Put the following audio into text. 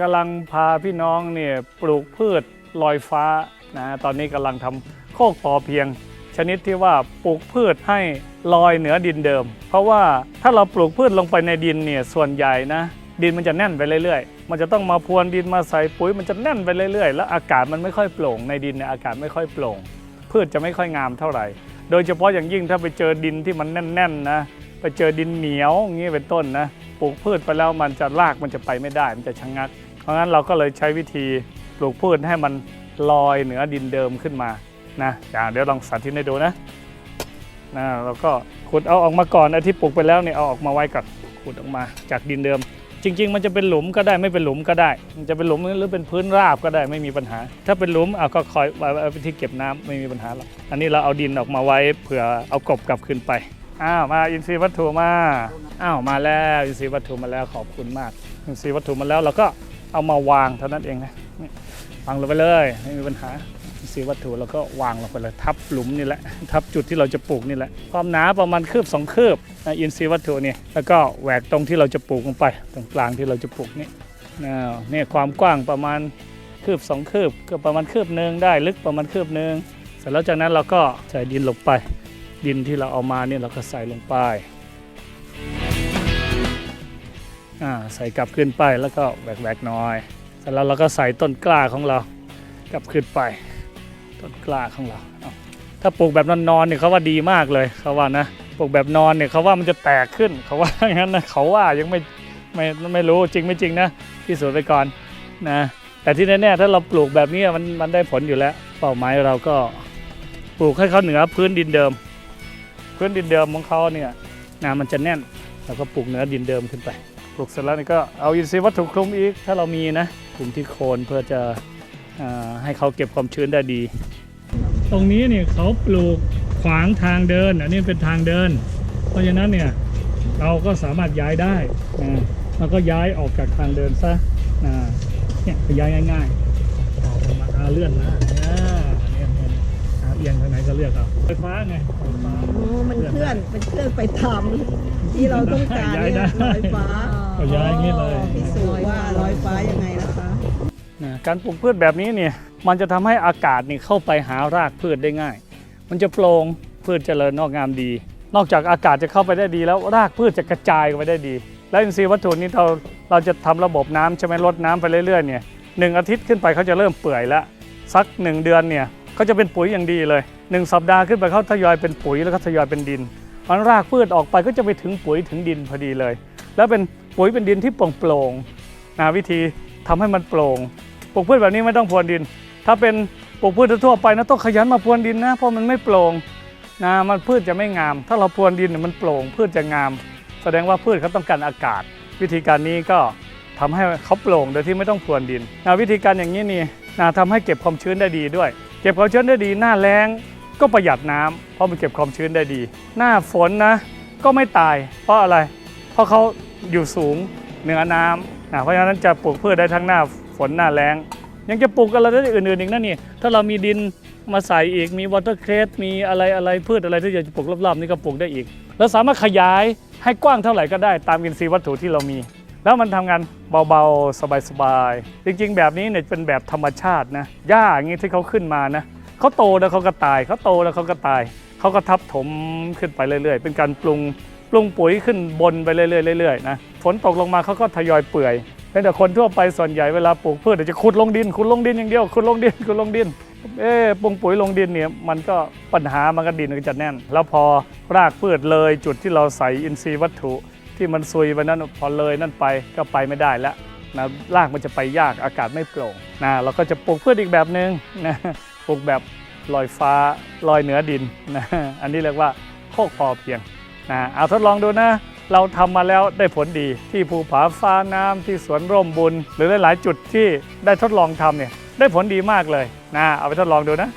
กำลังพาพี่น้องเนี่ยปลูกพืชลอยฟ้านะตอนนี้กำลังทำโคกพอเพียง ชนิดที่ว่าปลูกพืชให้ลอยเหนือดินเดิม เพราะว่าถ้าเราปลูกพืชลงไปในดินเนี่ยส่วนใหญ่นะดินมันจะแน่นไปเรื่อยๆ มันจะต้องมาพรวนดินมาใส่ปุ๋ยมันจะแน่นไปเรื่อยๆ แล้วอากาศมันไม่ค่อยโปร่งในดินเนี่ยอากาศไม่ค่อยโปร่ง พืชจะไม่ค่อยงามเท่าไหร่ โดยเฉพาะอย่างยิ่งถ้าไปเจอดินที่มันแน่นๆนะไปเจอดินเหนียวอย่างนี้เป็นต้นนะ ปลูกพืชไปแล้วมันจะรากมันจะไปไม่ได้ มันจะชะงัก เพราะงั้นเราก็เลยใช้วิธีปลูกพืชให้มันลอยเหนือดินเดิมขึ้นมานะอย่างเดี๋ยวลองสาธิตให้ดูนะนะเราก็ขุดเอาออกมาก่อนไอ้ที่ปลูกไปแล้วเนี่ยเอาออกมาไว้ก่อนขุดออกมาจากดินเดิม จริง ๆ มันจะเป็นหลุมก็ได้ไม่เป็นหลุมก็ได้ มันจะเป็นหลุมหรือเป็นพื้นราบก็ได้ไม่มีปัญหา ถ้าเป็นหลุมเอาก็คอยไว้เอาไปที่เก็บน้ำไม่มีปัญหาหรอกอันนี้เราเอาดินออกมาไว้เผื่อเอากบกลับขึ้นไป อ้าวมาอินทรีย์วัตถุมาอ้าวมาแล้วอินทรีย์วัตถุมาแล้วขอบคุณมาก อินทรีย์วัตถุมาแล้วเราก็เอามาวางเท่านั้นเองนะวางลงไปเลยไม่มีปัญหาอินทรีย์วัตถุเราก็วางลงไปเลยทับหลุมนี่แหละทับจุดที่เราจะปลูกนี่แหละความหนาประมาณคืบสองคืบนะอินทรีย์วัตถุนี่แล้วก็แหวกตรงที่เราจะปลูกลงไป ตรงกลางที่เราจะปลูกนี่นะนี่ความกว้างประมาณคืบสองคืบก็ประมาณคืบหนึ่งได้ลึกประมาณคืบหนึ่งเสร็จแล้วจากนั้นเราก็ใส่ดินลงไป ดินที่เราเอามาเนี่ยเราก็ใส่ลงไปอ่าใส่กลับขึ้นไปแล้วก็แหวกๆน้อยเสร็จแล้วเราก็ใส่ต้นกล้าของเรากลับขึ้นไป ต้นกล้าของเราถ้าปลูกแบบนอนๆเนี่ยเขาว่าดีมากเลยเขาว่านะปลูกแบบนอนเนี่ยเขาว่ามันจะแตกขึ้นเขาว่าอย่างนั้นนะเขาว่ายังไม่ไม่ไม่รู้จริงไม่จริงนะพิสูจน์ไปก่อนนะแต่ที่แน่ๆถ้าเราปลูกแบบนี้มันมันได้ผลอยู่แล้ว เป้าหมายเราก็ปลูกให้เขาเหนือพื้นดินเดิม พื้นดินเดิมของเขาเนี่ยนะมันจะแน่นเราก็ปลูกเนื้อดินเดิมขึ้นไป ปลูกเสร็จแล้วนี่ก็เอาอินทรีย์วัตถุคลุมอีกถ้าเรามีนะคลุมที่โคนเพื่อจะอให้เขาเก็บความชื้นได้ดี ตรงนี้เนี่ยเขาปลูกขวางทางเดิน อันนี้เป็นทางเดิน เพราะฉะนั้นเนี่ยเราก็สามารถย้ายได้นะแล้วก็ย้ายออกจากทางเดินซะนะเนี่ยย้ายง่ายๆออกมาอาเลื่อนนะ เอียงทางไหนก็เลือกเอาไฟฟ้าไงไฟฟ้าโอ้มันเคลื่อนเป็นเคลื่อนไปตามที่เราต้องการย้ายได้เนี่ยลอยฟ้าก็ย้ายอย่างนี้เลยพิสูจน์ว่าลอยฟ้ายังไงนะคะนะการปลูกพืชแบบนี้เนี่ยมันจะทำให้อากาศนี่เข้าไปหารากพืชได้ง่าย มันจะโปร่งพืชเจริญงอกงามดี นอกจากอากาศจะเข้าไปได้ดี แล้วรากพืชจะกระจายไปได้ดี แล้วอินทรีย์วัตถุนี้เราเราจะทำระบบน้ำใช่ไหมลดน้ำไปเรื่อยๆเนี่ยหนึ่งอาทิตย์ขึ้นไปเขาจะเริ่มเปื่อยแล้วสักหนึ่งเดือนเนี่ยเขาจะเป็นปุ๋ยอย่างดีเลย หนึ่งสัปดาห์ขึ้นไปเขาทยอยเป็นปุ๋ยแล้วก็ทยอยเป็นดินมันรากพืชออกไปก็จะไปถึงปุ๋ยถึงดินพอดีเลย แล้วเป็นปุ๋ยเป็นดินที่โปร่งๆนะวิธีทำให้มันโปร่งปลูกพืชแบบนี้ไม่ต้องพรวนดิน ถ้าเป็นปลูกพืชทั่วไปนะต้องขยันมาพรวนดินนะเพราะมันไม่โปร่งนะมันพืชจะไม่งาม ถ้าเราพรวนดินมันโปร่งพืชจะงาม แสดงว่าพืชเขาต้องการอากาศ วิธีการนี้ก็ทำให้เขาโปร่งโดยที่ไม่ต้องพรวนดินนะวิธีการอย่างนี้นี่นะทำให้เก็บความชื้นได้ดีด้วย เก็บความชื้นได้ดีหน้าแล้ง ก็ประหยัดน้ำเพราะมันเก็บความชื้นได้ดี หน้าฝนนะ ก็ไม่ตาย เพราะอะไร เพราะเขาอยู่สูงเหนือน้ำนะเพราะฉะนั้นจะปลูกพืชได้ทั้งหน้าฝนหน้าแล้ง ยังจะปลูกอะไรได้อื่นๆอีกนะนี่ถ้าเรามีดินมาใส่อีกมีวอเตอร์เครสมีอะไรอะไรพืชอะไรที่อยากจะปลูกรอบๆนี่ก็ปลูกได้อีก แล้วสามารถขยายให้กว้างเท่าไหร่ก็ได้ตามอินทรีย์วัตถุที่เรามี แล้วมันทำงานเบาๆ สบายๆ จริงๆ แบบนี้เนี่ยเป็นแบบธรรมชาตินะหญ้าอย่างนี้ที่เขาขึ้นมานะ เขาโตแล้วเขาก็ตายเขาโตแล้วเขาก็ตายเขาก็ทับถมขึ้นไปเรื่อยๆ เป็นการปรุงปรุงปุ๋ยขึ้นบนไปเรื่อยๆเรื่อยๆนะฝนตกลงมาเขาก็ทยอยเปื่อยเป็นแต่คนทั่วไปส่วนใหญ่เวลาปลูกพืชเดี๋ยวจะขุดลงดินขุดลงดินอย่างเดียวขุดลงดินขุดลงดินเอ๊ปรุงปุ๋ยลงดินเนี่ยมันก็ปัญหามันก็ดินมันก็จะแน่น แล้วพอรากพืชเลยจุดที่เราใส่อินทรีย์วัตถุ ที่มันซุยไปนั้นพอเลยนั่นไปก็ไปไม่ได้แล้ว นะรากมันจะไปยากอากาศไม่โปร่งนะเราก็จะปลูกพืชอีกแบบหนึ่งนะปลูกแบบลอยฟ้าลอยเหนือดินนะอันนี้เรียกว่าโคกพอเพียงนะเอาทดลองดูนะเราทำมาแล้วได้ผลดีที่ภูผาฟ้าน้ำที่สวนร่มบุญ หรือหลาย ๆ จุดที่ได้ทดลองทำเนี่ยได้ผลดีมากเลยนะเอาไปทดลองดูนะ